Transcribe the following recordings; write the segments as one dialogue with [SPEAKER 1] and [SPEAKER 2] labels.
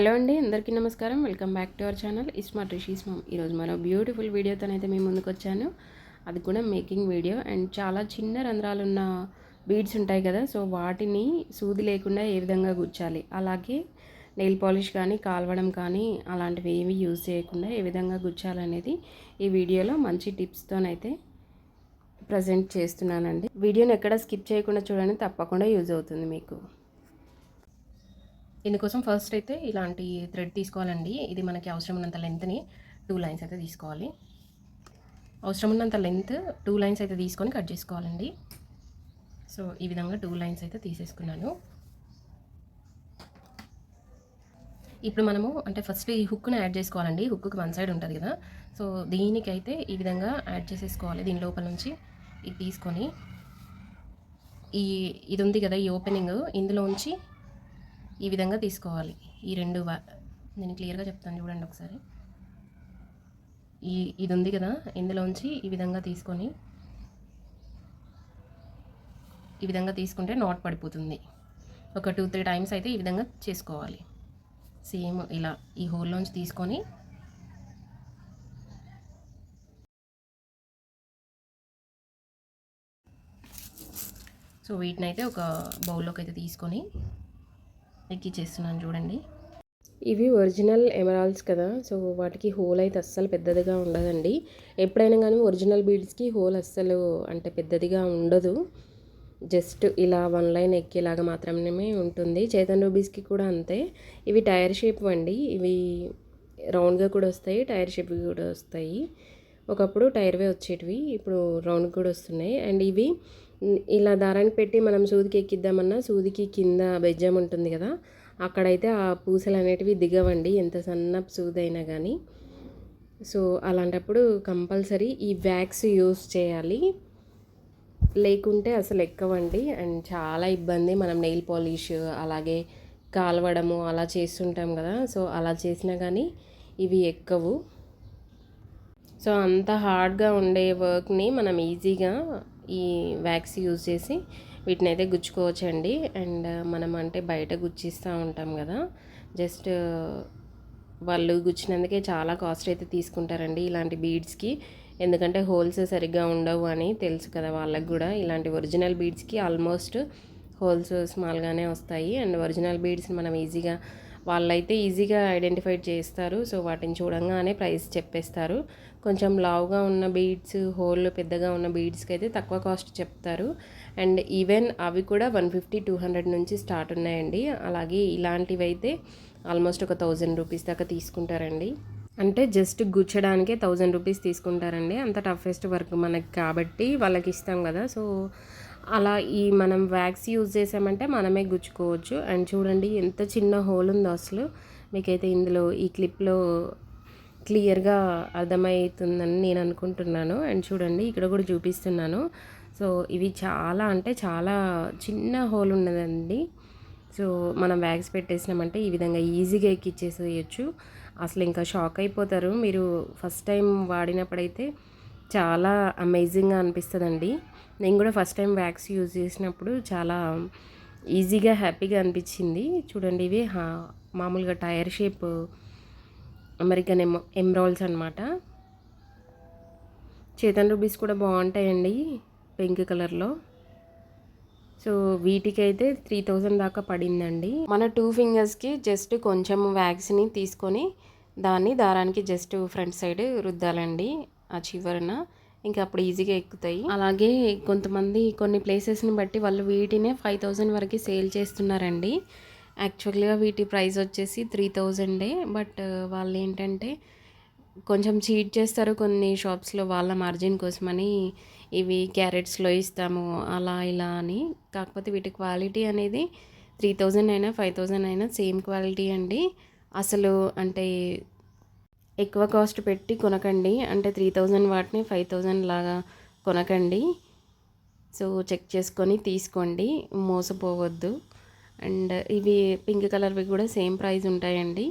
[SPEAKER 1] Hello అండి అందరికీ నమస్కారం. Welcome back to our channel. ISmart Rishi's mom. ఈరోజు మరో బ్యూటిఫుల్ వీడియోతో అయితే మేము ముందుకు వచ్చాను. అది కూడా మేకింగ్ వీడియో. అండ్ చాలా చిన్న రంధ్రాలు ఉన్న బీడ్స్ ఉంటాయి కదా సో వాటిని సూది లేకుండా ఏ విధంగా గుచ్చాలి? అలాగే నెయిల్ పాలిష్ కానీ కాల్వడం కానీ అలాంటివి ఏవి యూజ్ చేయకుండా ఏ విధంగా గుచ్చాలనేది ఈ వీడియోలో మంచి టిప్స్తోనైతే ప్రజెంట్ చేస్తున్నానండి. వీడియోని ఎక్కడ స్కిప్ చేయకుండా చూడండి తప్పకుండా యూజ్ అవుతుంది మీకు.
[SPEAKER 2] ఇందుకోసం ఫస్ట్ అయితే ఇలాంటి థ్రెడ్ తీసుకోవాలండి. ఇది మనకి అవసరం ఉన్నంత లెంత్ని టూ లైన్స్ అయితే తీసుకోవాలి. అవసరం ఉన్నంత లెంత్ టూ లైన్స్ అయితే తీసుకొని కట్ చేసుకోవాలండి. సో ఈ విధంగా టూ లైన్స్ అయితే తీసేసుకున్నాను. ఇప్పుడు మనము అంటే ఫస్ట్ ఈ హుక్ను యాడ్ చేసుకోవాలండి. హుక్కు వన్ సైడ్ ఉంటుంది కదా. సో దీనికైతే ఈ విధంగా యాడ్ చేసేసుకోవాలి. దీని లోపల నుంచి ఇది తీసుకొని ఈ ఇది ఉంది కదా ఈ ఓపెనింగ్ ఇందులోంచి ఈ విధంగా తీసుకోవాలి. ఈ రెండు నేను క్లియర్గా చెప్తాను చూడండి ఒకసారి. ఈ ఇది ఉంది కదా ఇందులోంచి ఈ విధంగా తీసుకొని ఈ విధంగా తీసుకుంటే నాట్ పడిపోతుంది. ఒక టూ త్రీ టైమ్స్ అయితే ఈ విధంగా చేసుకోవాలి. సేమ్ ఇలా ఈ హోల్లోంచి తీసుకొని సో వీటిని అయితే ఒక బౌల్లోకి అయితే తీసుకొని ఎక్కిచ్చేస్తున్నాను చూడండి.
[SPEAKER 1] ఇవి ఒరిజినల్ ఎమరాల్స్ కదా సో వాటికి హోల్ అయితే అస్సలు పెద్దదిగా ఉండదండి. ఎప్పుడైనా కానీ ఒరిజినల్ బీడ్స్కి హోల్ అస్సలు అంటే పెద్దదిగా ఉండదు. జస్ట్ ఇలా వన్ లైన్ ఎక్కేలాగా మాత్రమే ఉంటుంది. చైతన్ రూబీస్కి కూడా అంతే. ఇవి టైర్ షేప్ అండి. ఇవి రౌండ్గా కూడా వస్తాయి టైర్ షేప్ కూడా వస్తాయి. ఒకప్పుడు టైర్వే వచ్చేటివి ఇప్పుడు రౌండ్ కూడా వస్తున్నాయి. అండ్ ఇవి ఇలా దారాన్ని పెట్టి మనం సూదికి ఎక్కిద్దామన్నా సూదికి కింద బెజ్జం ఉంటుంది కదా అక్కడైతే ఆ పూసలు అనేటివి దిగవండి ఎంత సన్న సూదైనా కానీ సో అలాంటప్పుడు కంపల్సరీ ఈ వ్యాక్స్ యూస్ చేయాలి. లేకుంటే అసలు ఎక్కవండి. అండ్ చాలా ఇబ్బంది మనం నెయిల్ పాలిష్ అలాగే కాలవడము అలా చేస్తుంటాం కదా సో అలా చేసినా కానీ ఇవి ఎక్కవు. సో అంత హార్డ్గా ఉండే వర్క్ని మనం ఈజీగా ఈ వ్యాక్స్ యూజ్ చేసి వీటిని అయితే గుచ్చుకోవచ్చండి. అండ్ మనం అంటే బయట గుచ్చిస్తూ ఉంటాం కదా. జస్ట్ వాళ్ళు గుచ్చినందుకే చాలా కాస్ట్ అయితే తీసుకుంటారండి ఇలాంటి బీడ్స్కి. ఎందుకంటే హోల్స్ సరిగ్గా ఉండవు అని తెలుసు కదా వాళ్ళకి కూడా. ఇలాంటి ఒరిజినల్ బీడ్స్కి ఆల్మోస్ట్ హోల్స్ స్మాల్గానే వస్తాయి. అండ్ ఒరిజినల్ బీడ్స్ మనం ఈజీగా వాళ్ళైతే ఈజీగా ఐడెంటిఫై చేస్తారు. సో వాటిని చూడంగానే ప్రైస్ చెప్పేస్తారు. కొంచెం లావుగా ఉన్న బీడ్స్ హోల్ పెద్దగా ఉన్న బీడ్స్కి అయితే తక్కువ కాస్ట్ చెప్తారు. అండ్ ఈవెన్ అవి కూడా వన్ ఫిఫ్టీ టూ హండ్రెడ్ నుంచి స్టార్ట్ ఉన్నాయండి. అలాగే ఇలాంటివి అయితే ఆల్మోస్ట్ ఒక థౌజండ్ రూపీస్ దాకా తీసుకుంటారండి. అంటే జస్ట్ గుచ్చడానికే థౌజండ్ రూపీస్ తీసుకుంటారండి. అంత టఫెస్ట్ వర్క్ మనకి కాబట్టి వాళ్ళకి ఇస్తాం కదా. సో అలా ఈ మనం వ్యాక్స్ యూజ్ చేసామంటే మనమే గుచ్చుకోవచ్చు. అండ్ చూడండి ఎంత చిన్న హోల్ ఉందో అసలు. మీకైతే ఇందులో ఈ క్లిప్లో క్లియర్గా అర్థమవుతుందని నేను అనుకుంటున్నాను. అండ్ చూడండి ఇక్కడ కూడా చూపిస్తున్నాను. సో ఇవి చాలా అంటే చాలా చిన్న హోల్ ఉన్నదండి. సో మనం వ్యాక్స్ పెట్టేసినామంటే ఈ విధంగా ఈజీగా ఎక్కిచ్చేసేయచ్చు. అసలు ఇంకా షాక్ అయిపోతారు. మీరు ఫస్ట్ టైం వాడినప్పుడైతే చాలా అమేజింగ్గా అనిపిస్తుందండి. నేను కూడా ఫస్ట్ టైం వ్యాక్స్ యూజ్ చేసినప్పుడు చాలా ఈజీగా హ్యాపీగా అనిపించింది. చూడండి ఇవి మామూలుగా tyre shape American em emeralds అనమాట చేతన్ రూబీస్ కూడా బాగుంటాయండి పింక్ కలర్లో. సో వీటికైతే త్రీ థౌజండ్ దాకా పడిందండి. మన టూ ఫింగర్స్కి జస్ట్ కొంచెం వ్యాక్స్ని తీసుకొని దాన్ని దారానికి జస్ట్ ఫ్రంట్ సైడ్ రుద్దాలండి ఆ చివరన. ఇంకా అప్పుడు ఈజీగా ఎక్కుతాయి. అలాగే కొంతమంది కొన్ని ప్లేసెస్ని బట్టి వాళ్ళు వీటినే ఫైవ్ థౌజండ్ వరకు సేల్ చేస్తున్నారండి. యాక్చువల్గా వీటి ప్రైస్ వచ్చేసి త్రీ థౌజండే బట్ వాళ్ళు ఏంటంటే కొంచెం చీట్ చేస్తారు కొన్ని షాప్స్లో వాళ్ళ మార్జిన్ కోసమని. ఇవి క్యారెట్స్లో ఇస్తాము అలా ఇలా అని. కాకపోతే వీటి క్వాలిటీ అనేది త్రీ థౌజండ్ అయినా ఫైవ్ థౌజండ్ అయినా సేమ్ క్వాలిటీ అండి. అసలు అంటే ఎక్కువ కాస్ట్ పెట్టి కొనకండి. అంటే త్రీ థౌజండ్ వాటిని ఫైవ్ థౌజండ్ లాగా కొనకండి. సో చెక్ చేసుకొని తీసుకోండి. మోసపోవద్దు. అండ్ ఇవి పింక్ కలర్వి కూడా సేమ్ ప్రైస్ ఉంటాయండి.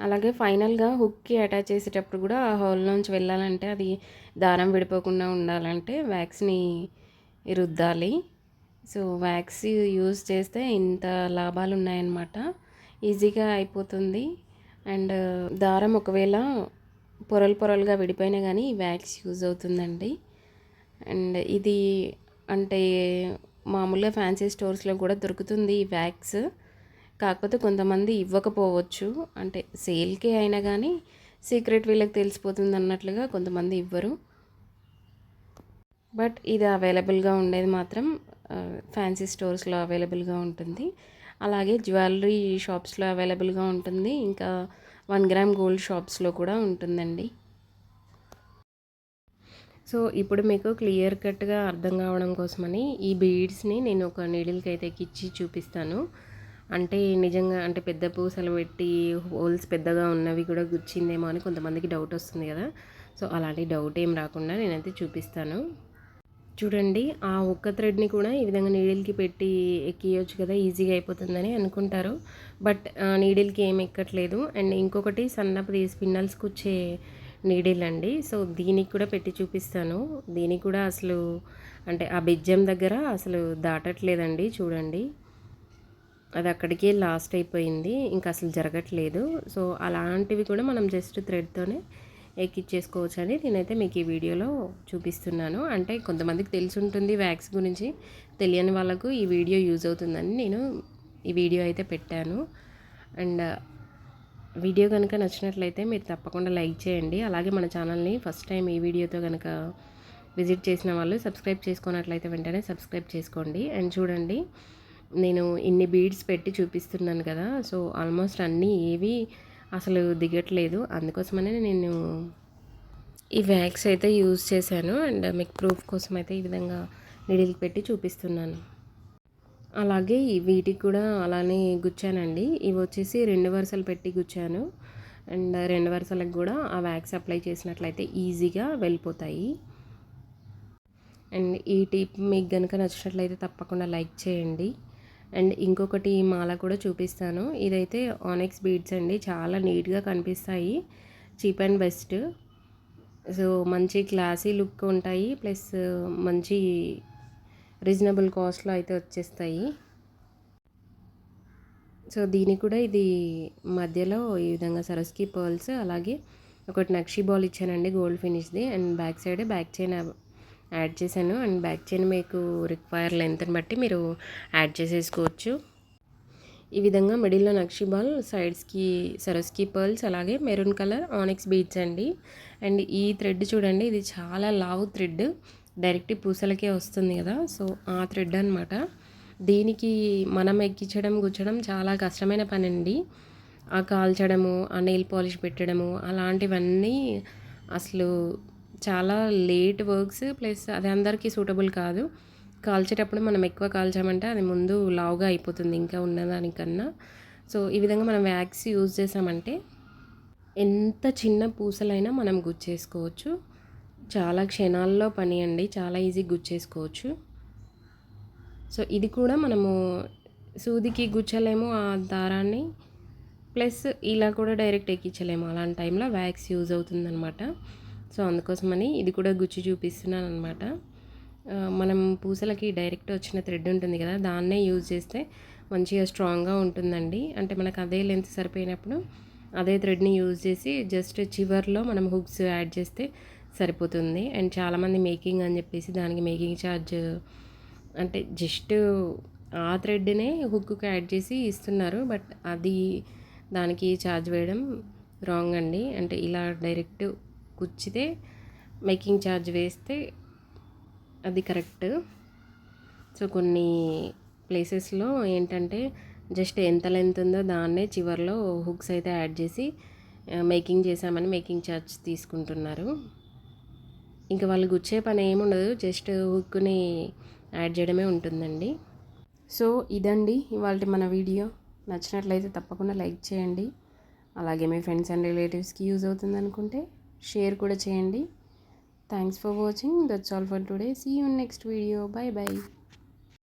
[SPEAKER 1] అలాగే ఫైనల్గా హుక్కి అటాచ్ చేసేటప్పుడు కూడా ఆ హోల్ నుంచి వెళ్ళాలంటే అది దారం విడిపోకుండా ఉండాలంటే వ్యాక్స్ని రుద్దాలి. సో వ్యాక్స్ యూజ్ చేస్తే ఇంత లాభాలు ఉన్నాయన్నమాట ఈజీగా అయిపోతుంది. అండ్ దారం ఒకవేళ పొరలు పొరలుగా విడిపోయినా కానీ వ్యాక్స్ యూజ్ అవుతుందండి. అండ్ ఇది అంటే మామూలుగా ఫ్యాన్సీ స్టోర్స్లో కూడా దొరుకుతుంది ఈ వ్యాక్స్. కాకపోతే కొంతమంది ఇవ్వకపోవచ్చు. అంటే సేల్కే అయినా కానీ సీక్రెట్ వీళ్ళకి తెలిసిపోతుంది అన్నట్లుగా కొంతమంది ఇవ్వరు. బట్ ఇది అవైలబుల్గా ఉండేది మాత్రం ఫ్యాన్సీ స్టోర్స్లో అవైలబుల్గా ఉంటుంది. అలాగే జ్యువెలరీ షాప్స్లో అవైలబుల్గా ఉంటుంది. ఇంకా వన్ గ్రామ్ గోల్డ్ షాప్స్లో కూడా ఉంటుందండి. సో ఇప్పుడు మీకు క్లియర్ కట్గా అర్థం కావడం కోసమని ఈ బీడ్స్ని నేను ఒక నీడిల్కి అయితే ఎక్కించి చూపిస్తాను. అంటే నిజంగా అంటే పెద్ద పూసలు పెట్టి హోల్స్ పెద్దగా ఉన్నవి కూడా గుచ్చిందేమో అని కొంతమందికి డౌట్ వస్తుంది కదా. సో అలాంటి డౌట్ ఏం రాకుండా నేనైతే చూపిస్తాను. చూడండి ఆ ఒక్క థ్రెడ్ని కూడా ఈ విధంగా నీడిల్కి పెట్టి ఎక్కియొచ్చు కదా ఈజీగా అయిపోతుందని అనుకుంటారు. బట్ నీడిల్కి ఏం ఎక్కట్లేదు. అండ్ ఇంకొకటి సన్నపు స్పిన్నల్స్కి వచ్చే నీడిల్ అండి. సో దీనికి కూడా పెట్టి చూపిస్తాను. దీనికి కూడా అసలు అంటే ఆ బెజ్జం దగ్గర అసలు దాటట్లేదండి చూడండి. అది అక్కడికే లాస్ట్ అయిపోయింది ఇంకా అసలు జరగట్లేదు. సో అలాంటివి కూడా మనం జస్ట్ థ్రెడ్తోనే ఎక్కిచ్చేసుకోవచ్చు అని నేనైతే మీకు ఈ వీడియోలో చూపిస్తున్నాను. అంటే కొంతమందికి తెలిసి ఉంటుంది వ్యాక్స్ గురించి. తెలియని వాళ్ళకు ఈ వీడియో యూజ్ అవుతుందని నేను ఈ వీడియో అయితే పెట్టాను. అండ్ వీడియో కనుక నచ్చినట్లయితే మీరు తప్పకుండా లైక్ చేయండి. అలాగే మన ఛానల్ని ఫస్ట్ టైం ఈ వీడియోతో కనుక విజిట్ చేసిన వాళ్ళు సబ్స్క్రైబ్ చేసుకున్నట్లయితే వెంటనే సబ్స్క్రైబ్ చేసుకోండి. అండ్ చూడండి నేను ఇన్ని బీడ్స్ పెట్టి చూపిస్తున్నాను కదా. సో ఆల్మోస్ట్ అన్నీ ఏవి అసలు దిగట్లేదు. అందుకోసమనే నేను ఈ వ్యాక్స్ అయితే యూజ్ చేశాను. అండ్ మీకు ప్రూఫ్ కోసం అయితే ఈ విధంగా నిడిల్కి పెట్టి చూపిస్తున్నాను. అలాగే వీటికి కూడా అలానే గుచ్చానండి. ఇవి వచ్చేసి రెండు వరుసలు పెట్టి గుచ్చాను. అండ్ రెండు వరుసలకు కూడా ఆ వ్యాక్స్ అప్లై చేసినట్లయితే ఈజీగా వెళ్ళిపోతాయి. అండ్ ఈ టిప్ మీకు కనుక నచ్చినట్లయితే తప్పకుండా లైక్ చేయండి. అండ్ ఇంకొకటి మాల కూడా చూపిస్తాను. ఇదైతే ఆనెక్స్ బీడ్స్ అండి. చాలా నీట్గా కనిపిస్తాయి. Cheap and best. సో మంచి క్లాసీ లుక్ ఉంటాయి. ప్లస్ మంచి రీజనబుల్ కాస్ట్లో అయితే వచ్చేస్తాయి. సో దీనికి కూడా ఇది మధ్యలో ఈ విధంగా సరస్కి పర్ల్స్ అలాగే ఒకటి నక్షి బాల్ ఇచ్చానండి gold ఫినిష్ది. And back side back chain add చేశాను. అండ్ బ్యాక్ చైన్ మీకు రిక్వైర్ లెంత్ని బట్టి మీరు యాడ్ చేసేసుకోవచ్చు. ఈ విధంగా మిడిల్లో నక్షిబాల్ సైడ్స్కి సరస్కి పర్ల్స్ అలాగే మెరూన్ కలర్ ఆనిక్స్ బీడ్స్ అండి. అండ్ ఈ థ్రెడ్ చూడండి ఇది చాలా లావు థ్రెడ్. డైరెక్ట్ పూసలకే వస్తుంది కదా సో ఆ థ్రెడ్ అనమాట దీనికి మనం ఎక్కించడం గుచ్చడం చాలా కష్టమైన పని అండి ఆ కాల్చడము ఆ నెయిల్ పాలిష్ పెట్టడము అలాంటివన్నీ అసలు చాలా లేట్ వర్క్స్ ప్లస్ అది అందరికీ సూటబుల్ కాదు. కాల్చేటప్పుడు మనం ఎక్కువ కాల్చామంటే అది ముందు లావుగా అయిపోతుంది ఇంకా ఉన్నదానికన్నా. సో ఈ విధంగా మనం వ్యాక్స్ యూజ్ చేసామంటే ఎంత చిన్న పూసలైనా మనం గుచ్చేసుకోవచ్చు. చాలా క్షణాల్లో పని అండి. చాలా ఈజీ గుచ్చేసుకోవచ్చు. సో ఇది కూడా మనము సూదికి గుచ్చలేము ఆ దారాన్ని. ప్లస్ ఇలా కూడా డైరెక్ట్ ఎక్కించలేము. అలాంటి టైంలో వ్యాక్స్ యూజ్ అవుతుందన్నమాట. సో అందుకోసమని ఇది కూడా గుచ్చి చూపిస్తున్నాను అనమాట మనం పూసలకి డైరెక్ట్ వచ్చిన థ్రెడ్ ఉంటుంది కదా దాన్నే యూజ్ చేస్తే మంచిగా స్ట్రాంగ్గా ఉంటుందండి. అంటే మనకు అదే లెంత్ సరిపోయినప్పుడు అదే థ్రెడ్ని యూజ్ చేసి జస్ట్ చివర్లో మనం హుక్స్ యాడ్ చేస్తే సరిపోతుంది. అండ్ చాలామంది మేకింగ్ అని చెప్పేసి దానికి మేకింగ్ ఛార్జ్ అంటే జస్ట్ ఆ థ్రెడ్నే హుక్కి యాడ్ చేసి ఇస్తున్నారు. బట్ అది దానికి ఛార్జ్ వేయడం రాంగ్ అండి. అంటే ఇలా డైరెక్ట్ కుచ్చితే మేకింగ్ ఛార్జ్ వేస్తే అది కరెక్ట్. సో కొన్ని ప్లేసెస్లో ఏంటంటే జస్ట్ ఎంత లెంత్ ఉందో దాన్నే చివరిలో హుక్స్ అయితే యాడ్ చేసి మేకింగ్ చేసామని మేకింగ్ ఛార్జ్ తీసుకుంటున్నారు. ఇంకా వాళ్ళు గుచ్చే పని ఏముండదు జస్ట్ హుక్ని యాడ్ చేయడమే ఉంటుందండి. సో ఇదండి ఇవాళ మన వీడియో. నచ్చినట్లయితే తప్పకుండా లైక్ చేయండి. అలాగే మీ ఫ్రెండ్స్ అండ్ రిలేటివ్స్కి యూజ్ అవుతుంది అనుకుంటే షేర్ కూడా చేయండి thanks for watching that's all for today see you next video bye bye